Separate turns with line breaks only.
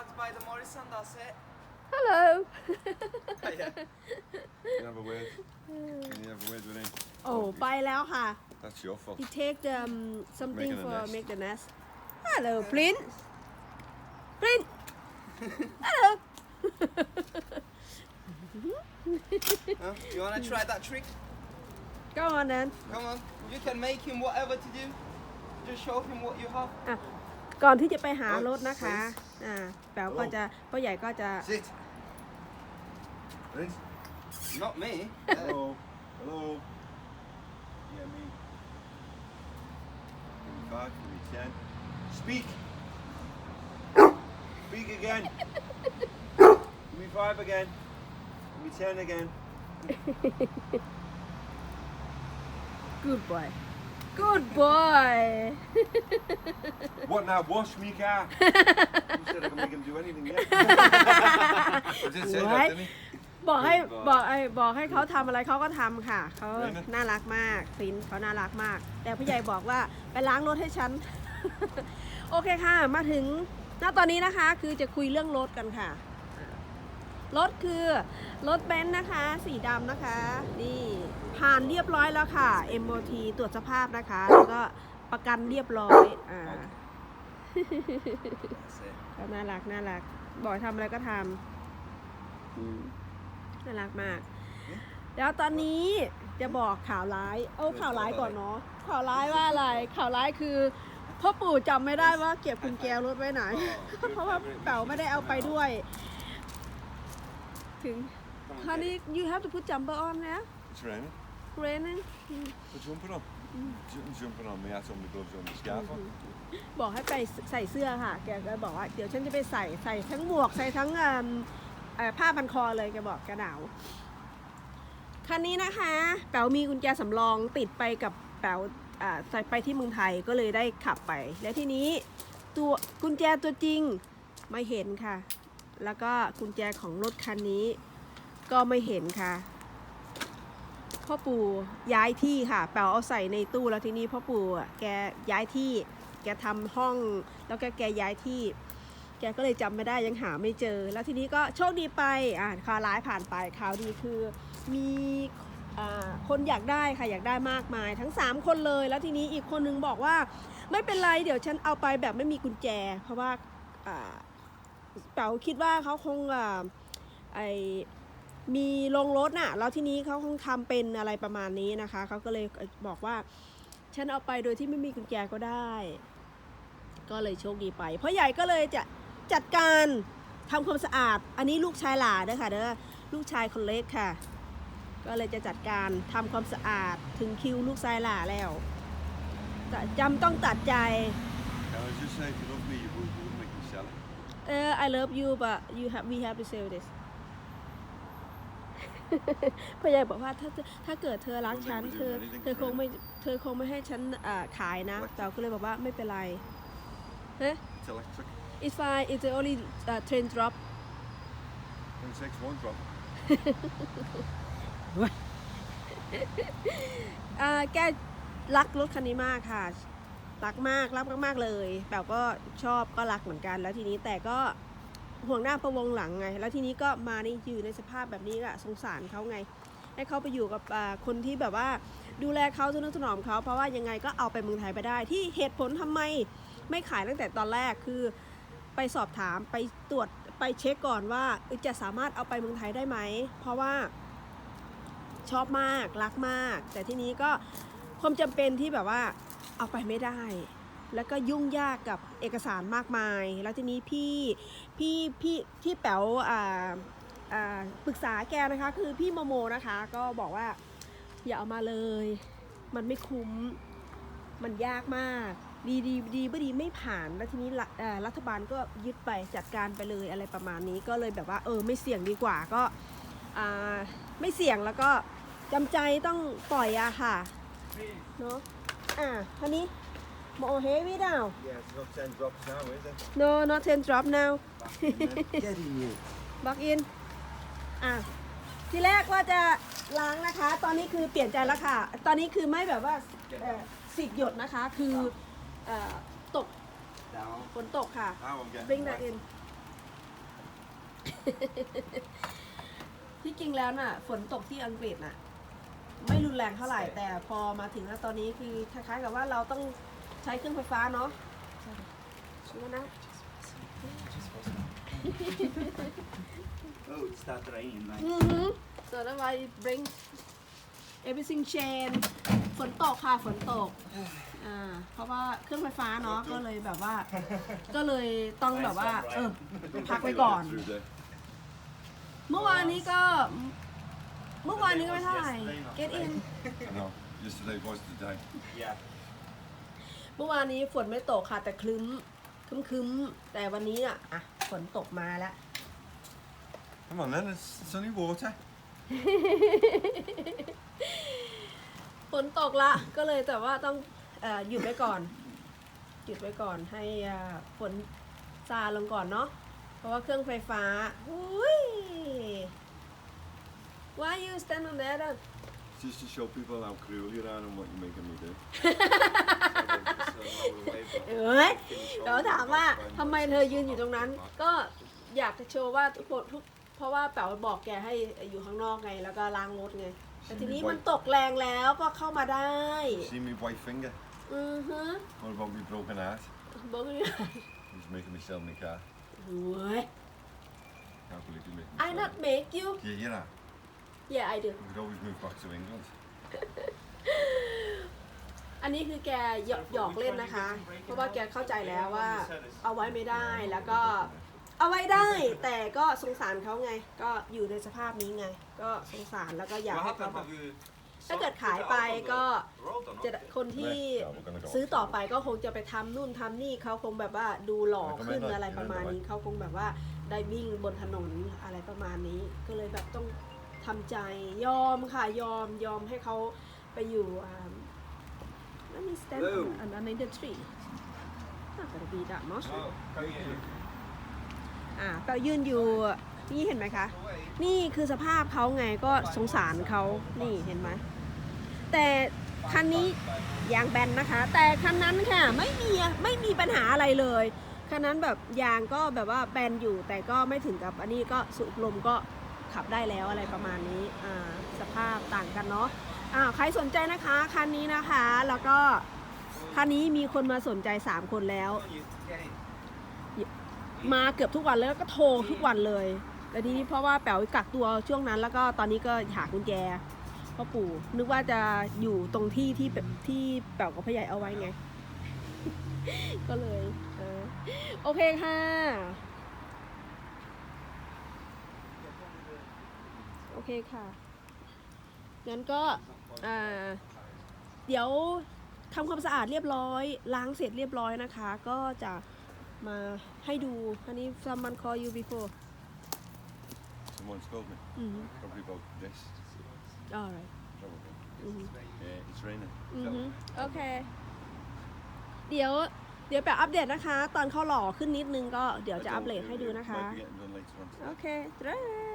parked by the Morrison, that's it.
Hello
yeah.
Can you have a word? Can you have a word with him?
โอ้ไปแล้วค่ะ
That's your fault.
he take the um, something
Making a
for
nest.
make the nest Hello Prince Prince Hello
Huh? You wanna try that trick?
go on then
Come on. You can make him whatever to do. Just show him what you have.
อ่ะก่อนที่จะไปหารถนะคะ อ่าแป๋วก็จะพ่อใหญ่ก็จะ
Sit. Prince.
Not me.
Hello. Hello. Yeah, me. Give me five. Give me ten. Speak. Speak again. Give me five again. Give me ten again.
good boy Good boy
What now? Wash me car. you said I can make him do anything, yeah? I did say
What?
that, didn't he?
บอกให้
Good boy.
บอกไอ้บอกให้เขาทำอะไรเขาก็ทำค่ะเขา
เลยนะ
น่ารักมากฟินเขาน่ารักมาก แต่ผู้ใหญ่บอกว่าไปล้างรถให้ฉัน โอเคค่ะ มาถึงณตอนนี้นะคะ คือจะคุยเรื่องรถกันค่ะ รถคือรถเบนซ์นะคะ สีดำนะคะ นี่ผ่านเรียบร้อยแล้วค่ะ MOT ตรวจสภาพนะคะ แล้วก็ประกันเรียบร้อยอ่าน่ารักน่ารักบอกทำอะไรก็ทำน่ารักมาก แล้วตอนนี้จะบอกข่าวร้ายเอาข่าวร้ายก่อนเนาะข่าวร้ายว่าอะไร ข่าวร้ายคือพ่อปู่จำไม่ได้ว่าเก็บกุญแจรถไว้ไหน เพราะว่าเป๋าไม่ได้เอาไปด้วย ถึง honey you have to put jumper on นะ
It's raining.
raining
Put jumper on. Jump- Jumping on me hat on, my gloves on, my scarf on.
บอกให้ไปใส่เสื้อค่ะ แกก็บอกว่า เดี๋ยวฉันจะไปใส่ใส่ทั้งหมวกใส่ทั้งเอิ่มเอ่อผ้าพันคอเลยแกบอกแกหนาว คันนี้นะคะแป๋วมีกุญแจสำรองติดไปกับแป๋วอ่าใส่ไปที่เมืองไทยก็เลยได้ขับไป และทีนี้ตัวกุญแจตัวจริงไม่เห็นค่ะ แล้วก็กุญแจของรถคันนี้ ก็ไม่เห็นค่ะ พ่อปู่ย้ายที่ค่ะแป๋วเอาใส่ในตู้แล้วทีนี้พ่อปู่แกย้ายที่ แกทำห้อง แล้วแกแกย้ายที่ แกก็เลยจำไม่ได้ยังหาไม่เจอ แล้วทีนี้ก็โชคดีไปอ่าข่าวร้ายผ่านไปข่าวดีคือมีอคนอยากได้ค่ะอยากได้มากมาย ทั้ง 3 คนเลย แล้วทีนี้อีกคนนึงบอกว่า ไม่เป็นไรเดี๋ยวฉันเอาไปแบบไม่มีกุญแจ เพราะว่า เป๋าคิดว่าเขาคงอ่าไอมีลงรถน่ะ แล้วที่นี้เขาคงทำเป็นอะไรประมาณนี้นะคะ เขาก็เลยบอกว่า ฉันเอาไปโดยที่ไม่มีกุญแจก็ได้ ก็เลยโชคดีไปพ่อใหญ่ก็เลยจะจัดการทำความสะอาด อันนี้ลูกชายหลาเด้อค่ะเด้อ ลูกชายคนเล็กค่ะ ก็เลยจะจัดการทำความสะอาดถึงคิวลูกชายหลาแล้วจำต้องตัดใจ
Can I just say, if you love me, you wouldn't make me sell it.
เออ I love you but you have we have to sell this พ่อใหญ่บอกว่าถ้าถ้าเกิดเธอรักฉันเธอเธอคงไม่เธอคงไม่ให้ฉันอ่าขายนะแต่ก็เลยบอกว่าไม่เป็นไรเฮ้ย
It's electric.
It's fine. It's the only uh, train drop.
Only takes one drop.
อ่าแกรักรถคันนี้มากค่ะ รักมากรักมากๆเลยแบบก็ชอบก็รักเหมือนกัน แล้วทีนี้แต่ก็ห่วงหน้าประวงหลังไง แล้วทีนี้ก็มาในอยู่ในสภาพแบบนี้ก็สงสารเขาไง ให้เขาไปอยู่กับคนที่แบบว่าดูแลเขาทนุถนอมเขาเพราะว่ายังไงก็เอาไปเมืองไทยไปได้ ที่เหตุผลทำไมไม่ขายตั้งแต่ตอนแรกคือไปสอบถามไปตรวจไปเช็คก่อนว่าจะสามารถเอาไปเมืองไทยได้ไหม เพราะว่าชอบมากรักมาก แต่ที่นี้ก็ความจำเป็นที่แบบว่า เอาไปไม่ได้ แล้วก็ยุ่งยากกับเอกสารมากมาย แล้วทีนี้พี่พี่พี่ที่แป๋วอ่าอ่าปรึกษาแกนะคะ คือพี่โมโมนะคะ ก็บอกว่าอย่าเอามาเลย มันไม่คุ้มมันยากมากดีดีดีไม่ดีไม่ผ่านแล้วทีนี้รัฐบาลก็ยึดไปจัดการไปเลยอะไรประมาณนี้ก็เลยแบบว่าเออไม่เสี่ยงดีกว่าก็าไม่เสี่ยงแล้วก็จำใจต้องปล่อยอะค่ะเนาะ อะทีนี้โมเฮวิดาว
Yeah, it's not ten drops now, is it?
no not ten drop now
Get in you.
บักอิน อะ ทีแรกว่าจะล้างนะคะ ตอนนี้คือเปลี่ยนใจแล้วค่ะ ตอนนี้คือไม่แบบว่าเอ่อสิบหยดนะคะ คือเอ่อตก
Down.
ฝนตกค่ะ
Now I'm getting
bring
wet.
that in ที่จริงแล้วน่ะ ฝนตกที่อังกฤษน่ะ ไม่รุนแรงเท่าไหร่แต่พอมาถึงแล้วตอนนี้คือคล้ายๆกับว่าเราต้องใช้เครื่องไฟฟ้าเนาะชัวร์นะ
Oh, it started raining, mate.
อือฮึ so that's why it bring everything change ฝนตกค่ะฝนตกอ่าเพราะว่าเครื่องไฟฟ้าเนาะก็เลยแบบว่า ก็เลยต้องแบบว่า เออพักไว้ก่อน
Through there.
เมื่อวานนี้ก็ เมื่อวานนี้ก็ไม่เท่าไหร่ get in
I know. Yesterday was the day.
Yeah.
เมื่อวานนี้ฝนไม่ตกค่ะ แต่คลึ้มคลึ้มคลึ้มๆแต่วันนี้อะอะฝนตกมาแล้ว
Come on then, it's, it's only water.
ฝนตกละ ก็เลยแต่ว่าต้องเออหยุดไว้ก่อน หยุดไว้ก่อนให้อ่าฝนซาลงก่อนเนาะเพราะว่าเครื่องไฟฟ้าอุ้ย Why you stand on that then?
Just to show people how cruel you are and what you're making me do.
เอ้ยเดี๋ยวถามว่าทำไมเธอยืนอยู่ตรงนั้น ก็อยากจะโชว์ว่าทุกคนทุกเพราะว่าแป๋วบอกแกให้อยู่ข้างนอกไง แล้วก็ล้างรถไง แต่ทีนี้มันตกแรงแล้วก็เข้ามาได้
See me white finger?
อือฮึ
What about me broken heart?
บอกเลย
He's making me sell my car.
โอ้ย
Can't believe you making me
I
sell
not
it.
make you
Yeah, you know.
Yeah I do
We could always move back to England.
อันนี้คือแกหยอกหยอกเล่นนะคะ เพราะว่าแกเข้าใจแล้วว่า เอาไว้ไม่ได้แล้วก็ เอาไว้ได้ แต่ก็สงสารเขาไง ก็อยู่ในสภาพนี้ไง ก็สงสารแล้วก็อยาก
What
ให้เขา
happened?
แบบ
Have you
ถ้าเกิดขายไปก็
rolled or
จะ
not?
คนที่
Yeah, we're gonna go.
ซื้อต่อไปก็คงจะไปทำนู่นทำนี่เขาคงแบบว่าดูหล่อขึ้นอะไรประมาณนี้เขาคงแบบว่าได้วิ่งบนถนนอะไรประมาณนี้ ก็เลยแบบต้อง ทำใจยอมค่ะยอมยอมให้เขาไปอยู่อ่า Let me stand
Hello.
on another tree not gonna be that much
Oh, come here.
อ่าแปลยืนอยู่นี่เห็นไหมคะ นี่คือสภาพเขาไงก็สงสารเขานี่เห็นไหมแต่คันนี้ยางแบนนะคะ แต่คันนั้นค่ะไม่มีไม่มีปัญหาอะไรเลยคันนั้นแบบยางก็แบบว่าแบนอยู่แต่ก็ไม่ถึงกับอันนี้ก็สุกลมก็ ขับได้แล้วอะไรประมาณนี้อ่าสภาพต่างกันเนาะอ่าใครสนใจนะคะคันนี้นะคะแล้วก็คันนี้มีคนมาสนใจ 3 คนแล้ว มาเกือบทุกวันเลยแล้วก็โทรทุกวันเลยแต่ทีนี้เพราะว่าแป๋วกักตัวช่วงนั้น แล้วก็ตอนนี้ก็หากุญแจพ่อปู่นึกว่าจะอยู่ตรงที่ที่แบบที่แป๋วกับพ่อใหญ่เอาไว้ไง ก็เลย โอเคค่ะ โอ เคค่ะ งั้นก็อ่าเดี๋ยวทำความสะอาดเรียบร้อย ล้างเสร็จเรียบร้อยนะคะ ก็จะมาให้ดู อันนี้ someone call you before
Someone's told me.
อืม
Probably about this.
alright
Probably.
อืม
Yeah, it's raining.
อือฮึโอเคเดี๋ยวเดี๋ยวแปะอัปเดตนะคะ ตอนเขาหล่อขึ้นนิดนึงก็เดี๋ยวจะอัปเดตให้ดูนะคะ
Might be getting done later on.
โอเค right